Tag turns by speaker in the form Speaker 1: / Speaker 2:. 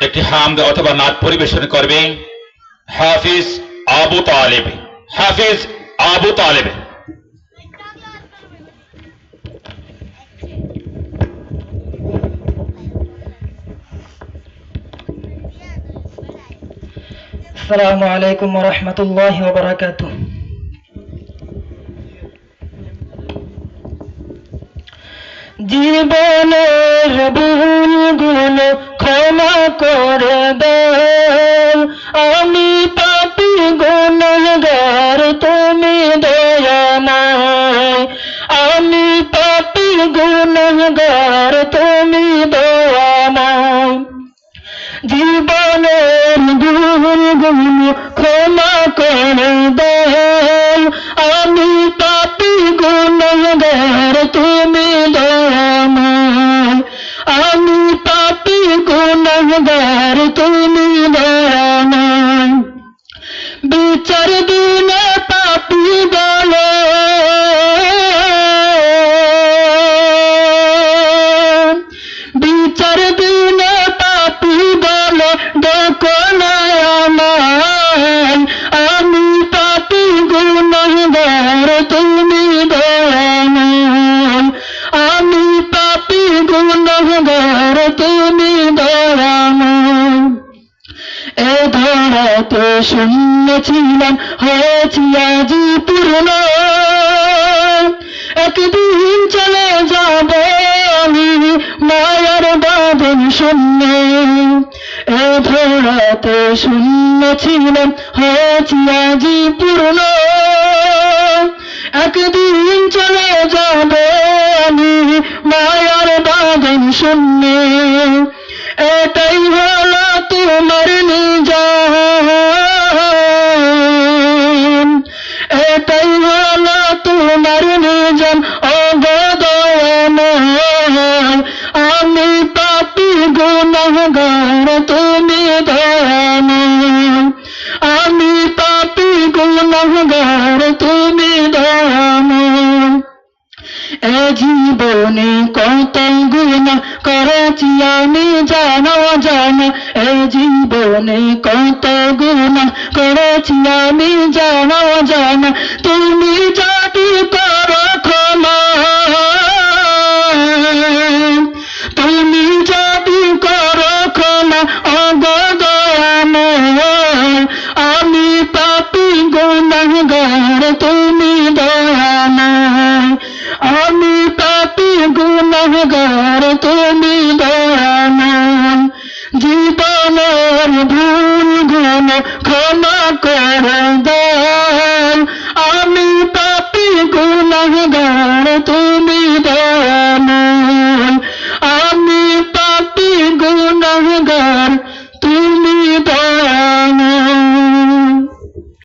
Speaker 1: একটি হামদ অথবা নাচ পরিবেশন করবে। হাফিজ আবু তালেব। হাফিজ আবু তালেব।
Speaker 2: السلام عليكم ورحمة الله وبركاته বারাকাতু। জীবনের ভুলগুলো ক্ষমা করে ধরাতে শূন্য ছিলাম হয়েছি আজি পূর্ণ। একদিন চলে যাব আমি মায়ার বাঁধন শূন্য এ ধরাতে শূন্য ছিলাম হয়েছি আজি পূর্ণ। একদিন চলে যাব আমি মায়ার বাঁধন শূন্য এটাই হলো তোমার নিজাম এ জীবনে কত গুণ করেছি আমি জানো জানো। এ জীবনে কত গুণ করেছি আমি জানো জানো। আমার ভুল গুণ ক্ষমা করে দাও